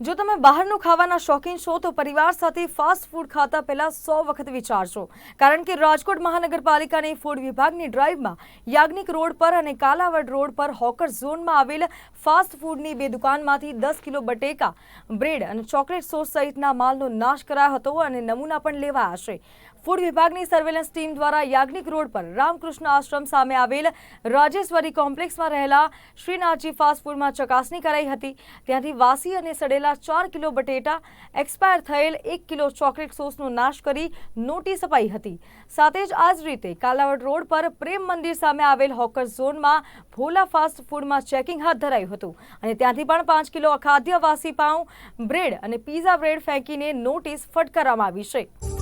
જો તમે બહારનું ખાવાના શોખીન છો, તો પરિવાર સાથે ફાસ્ટ ફૂડ ખાતા પહેલા સો વખત વિચારશો. કારણ કે રાજકોટ મહાનગરપાલિકાની ફૂડ વિભાગની ડ્રાઈવમાં યાજ્ઞિક રોડ પર અને કાલાવડ રોડ પર હોકર ઝોનમાં આવેલ ફાસ્ટ ફૂડની બે દુકાનમાંથી દસ કિલો બટેકા બ્રેડ અને ચોકલેટ સોસ સહિતના માલનો નાશ કરાયો હતો અને નમૂના પણ લેવાયા છે. ફૂડ વિભાગની સર્વેલન્સ ટીમ દ્વારા યાજ્ઞિક રોડ પર રામકૃષ્ણ આશ્રમ સામે આવેલ રાજેશ્વરી કોમ્પ્લેક્સમાં રહેલા શ્રીનાથજી ફાસ્ટફૂડમાં ચકાસણી કરાઈ હતી. ત્યાંથી વાસી અને સડેલા ચાર કિલો બટેટા, એક્સપાયર થયેલ એક કિલો ચોકલેટ સોસનો નાશ કરી નોટિસ અપાઈ હતી. સાથે જ આ જ રીતે કાલાવડ રોડ પર પ્રેમ મંદિર સામે આવેલ હોકર ઝોનમાં ભોલા ફાસ્ટ ફૂડમાં ચેકિંગ હાથ ધરાયું હતું અને ત્યાંથી પણ પાંચ કિલો અખાદ્ય વાસી પાઉં, બ્રેડ અને પીઝા બ્રેડ ફેંકીને નોટિસ ફટકારવામાં આવી છે.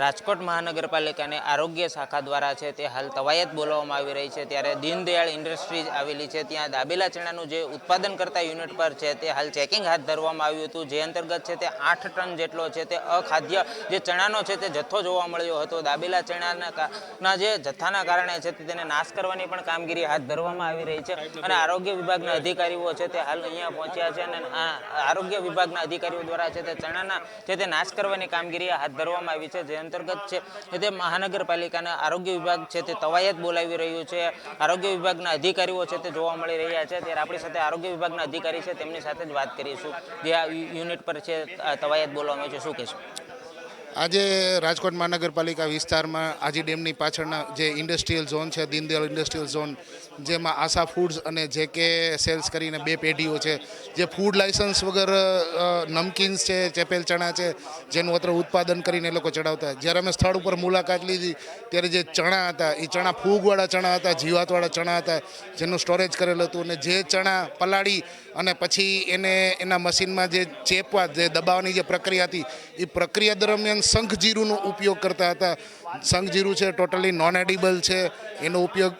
રાજકોટ મહાનગરપાલિકાની આરોગ્ય શાખા દ્વારા છે તે હાલ તવાયત બોલાવવામાં આવી રહી છે. ત્યારે દીનદયાળ ઇન્ડસ્ટ્રીઝ આવેલી છે. ત્યાં દાબેલા ચણાનું જે ઉત્પાદન કરતા યુનિટ પર છે તે હાલ ચેકિંગ હાથ ધરવામાં આવ્યું હતું. જે અંતર્ગત છે તે આઠ ટન જેટલો છે તે અખાદ્ય જે ચણાનો છે તે જથ્થો જોવા મળ્યો હતો. દાબેલા ચણાના જે જથ્થાના કારણે છે તે તેને નાશ કરવાની પણ કામગીરી હાથ ધરવામાં આવી રહી છે. અને આરોગ્ય વિભાગના અધિકારીઓ છે તે હાલ અહીંયા પહોંચ્યા છે અને આરોગ્ય વિભાગના અધિકારીઓ દ્વારા છે તે ચણાના છે તે નાશ કરવાની કામગીરી હાથ ધરવામાં આવી છે. જે અંતર્ગત છે. તે મહાનગરપાલિકાના આરોગ્ય વિભાગ છે તે તવાયત બોલાવી રહ્યું છે. આરોગ્ય વિભાગના અધિકારીઓ છે તે જોવા મળી રહ્યા છે. ત્યારે આપણી સાથે આરોગ્ય વિભાગના અધિકારી છે. તેમની સાથે જ વાત કરીશું. જે આ યુનિટ પર છે તવાયત બોલવામાં છે. શું કહેશું? આજે રાજકોટ મહાનગરપાલિકા વિસ્તારમાં આજી ડેમની પાછળના જે ઇન્ડસ્ટ્રીયલ ઝોન છે દીનદયાળ ઇન્ડસ્ટ્રીયલ ઝોન, જેમાં આશા ફૂડ્સ અને જે કે સેલ્સ કરીને બે પેઢીઓ છે, જે ફૂડ લાયસન્સ વગર નમકીન્સ છે, ચેપેલ ચણા છે, જેનું અત્રે ઉત્પાદન કરીને એ લોકો ચડાવતા. જ્યારે અમે સ્થળ ઉપર મુલાકાત લીધી, ત્યારે જે ચણા હતા એ ચણા ફૂગવાળા ચણા હતા, જીવાતવાળા ચણા હતા, જેનું સ્ટોરેજ કરેલું હતું અને જે ચણા પલાળી અને પછી એને એના મશીનમાં જે ચેપવા, જે દબાવવાની જે પ્રક્રિયા હતી એ પ્રક્રિયા દરમિયાન શંખ જીરુંનો ઉપયોગ કરતા હતા. શંખ જીરું છે ટોટલી નોન એડિબલ છે. એનો ઉપયોગ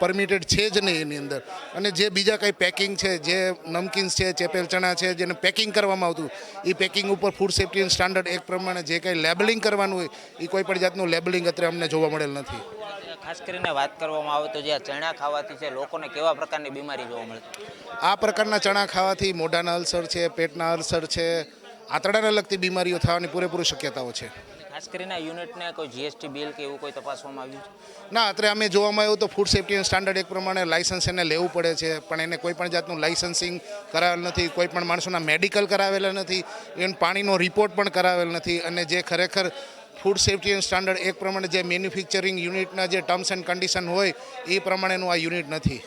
પરમિટેડ છે જ નહીં એની અંદર. અને જે બીજા કંઈ પેકિંગ છે જે નમકીન્સ છે ચેપેલ ચણા છે જેને પેકિંગ કરવામાં આવતું એ પેકિંગ ઉપર ફૂડ સેફ્ટી સ્ટાન્ડર્ડ એક પ્રમાણે જે કંઈ લેબલિંગ કરવાનું હોય એ કોઈ પણ જાતનું લેબલિંગ અત્યારે અમને જોવા મળેલ નથી. ખાસ કરીને વાત કરવામાં આવે તો જે ચણા ખાવાથી છે લોકોને કેવા પ્રકારની બીમારી જોવા મળે? આ પ્રકારના ચણા ખાવાથી મોઢાના અલ્સર છે પેટના અલ્સર છે આંતરડાને લગતી બીમારીઓ થવાની પૂરેપૂરી શક્યતાઓ છે. ખાસ કરીને આ યુનિટને કોઈ જીએસટી બિલ કે એવું કોઈ તપાસવામાં આવ્યું છે? ના અત્યારે અમે જોવામાં આવ્યું તો ફૂડ સેફ્ટી સ્ટાન્ડર્ડ એક પ્રમાણે લાઇસન્સ એને લેવું પડે છે પણ એને કોઈ પણ જાતનું લાઇસન્સિંગ કરાવેલ નથી કોઈ પણ માણસોના મેડિકલ કરાવેલા નથી ઇવન પાણીનો રિપોર્ટ પણ કરાવેલ નથી અને જે ખરેખર ફૂડ સેફ્ટી એન્ડ સ્ટાન્ડર્ડ એક પ્રમાણે જે મેન્યુફેક્ચરિંગ યુનિટના જે ટર્મ્સ એન્ડ કન્ડિશન હોય એ પ્રમાણેનું આ યુનિટ નથી.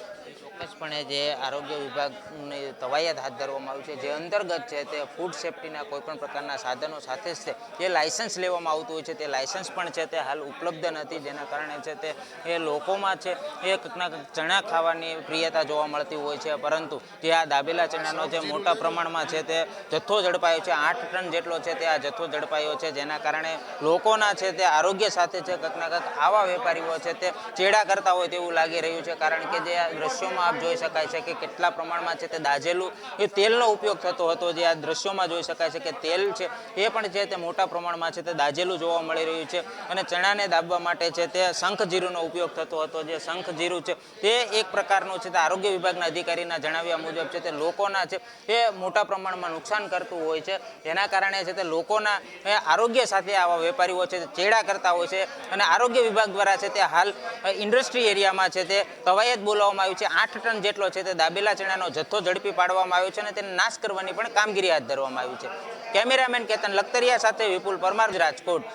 ચોક્કસપણે જે આરોગ્ય વિભાગની તવાયત હાથ ધરવામાં આવી છે, જે અંતર્ગત છે તે ફૂડ સેફ્ટીના કોઈપણ પ્રકારના સાધનો સાથે જ છે. જે લાયસન્સ લેવામાં આવતું હોય છે, તે લાયસન્સ પણ છે, તે હાલ ઉપલબ્ધ નથી. જેના કારણે છે તે એ લોકોમાં છે એ કંઈકના કંઈક ચણા ખાવાની પ્રિયતા જોવા મળતી હોય છે. પરંતુ જે આ દાબેલા ચણાનો જે મોટા પ્રમાણમાં છે તે જથ્થો ઝડપાયો છે, આઠ ટન જેટલો છે તે આ જથ્થો ઝડપાયો છે. જેના કારણે લોકોના છે તે આરોગ્ય સાથે છે કંઈકના કંઈક આવા વેપારીઓ છે તે ચેડા કરતા હોય તેવું લાગી રહ્યું છે. કારણ કે જે આ દ્રશ્યોમાં આપ જોઈ શકાય છે કે કેટલા પ્રમાણમાં છે તે દાજેલું એ તેલનો ઉપયોગ થતો હતો જે આ દ્રશ્યોમાં જોઈ શકાય છે કે તેલ છે એ પણ છે તે મોટા પ્રમાણમાં છે તે દાજેલું જોવા મળી રહ્યું છે અને ચણાને દાબવા માટે છે તે શંખ જીરુનો ઉપયોગ થતો હતો જે શંખ જીરું છે તે એક પ્રકારનું છે તે આરોગ્ય વિભાગના અધિકારીના જણાવ્યા મુજબ છે તે લોકોના છે એ મોટા પ્રમાણમાં નુકસાન કરતું હોય છે જેના કારણે છે તે લોકોના આરોગ્ય સાથે આવા વેપારીઓ છે તે ચેડા કરતા હોય છે અને આરોગ્ય વિભાગ દ્વારા છે તે હાલ ઇન્ડસ્ટ્રી એરિયામાં છે તે કવાયત બોલાવવામાં આવ્યું છે આઠ ટન જેટલો છે તે દાબેલા ચણાનો જથ્થો ઝડપી પાડવામાં આવ્યો છે અને તેને નાશ કરવાની પણ કામગીરી હાથ ધરવામાં આવી છે. કેમેરામેન કેતન લખતરિયા સાથે વિપુલ પરમાર રાજકોટ.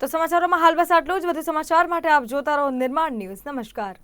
તો સમાચારોમાં હાલ બસ આટલું જ. વધુ સમાચાર માટે આપ જોતા રહો નિર્માણ ન્યૂઝ. નમસ્કાર.